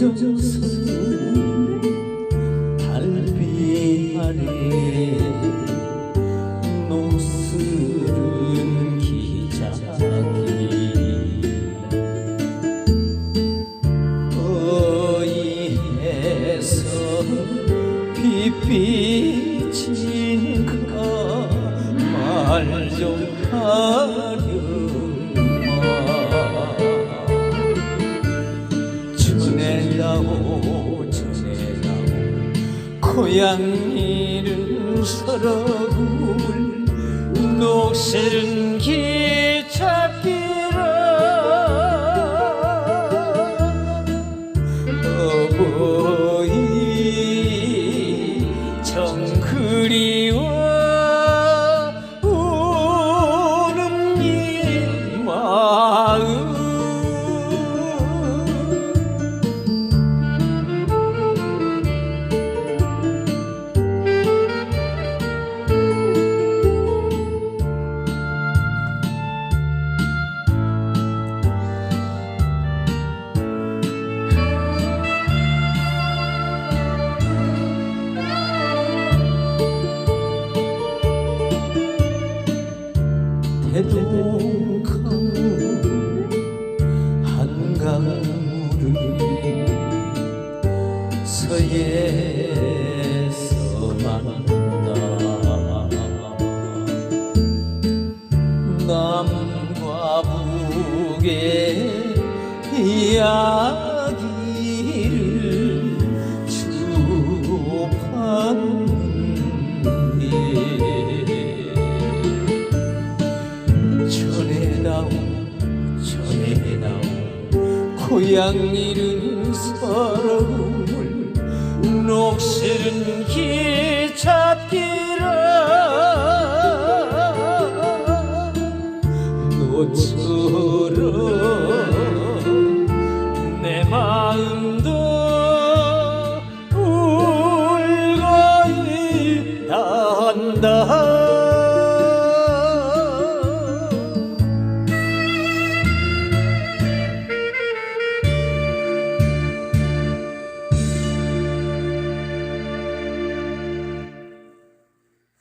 젖어서 달빛 아래 노스를 기자기 거리에서 빛비친 가말좀 하. 고향일은 서러움을 녹슬은 기찻길아 어버이 정 그리 대동강 한강물을 서에서 만나 남과 북의 이야 고향 잃은 서러움을 녹슬은 기찻길아 너처럼 내 마음도 울고 있단다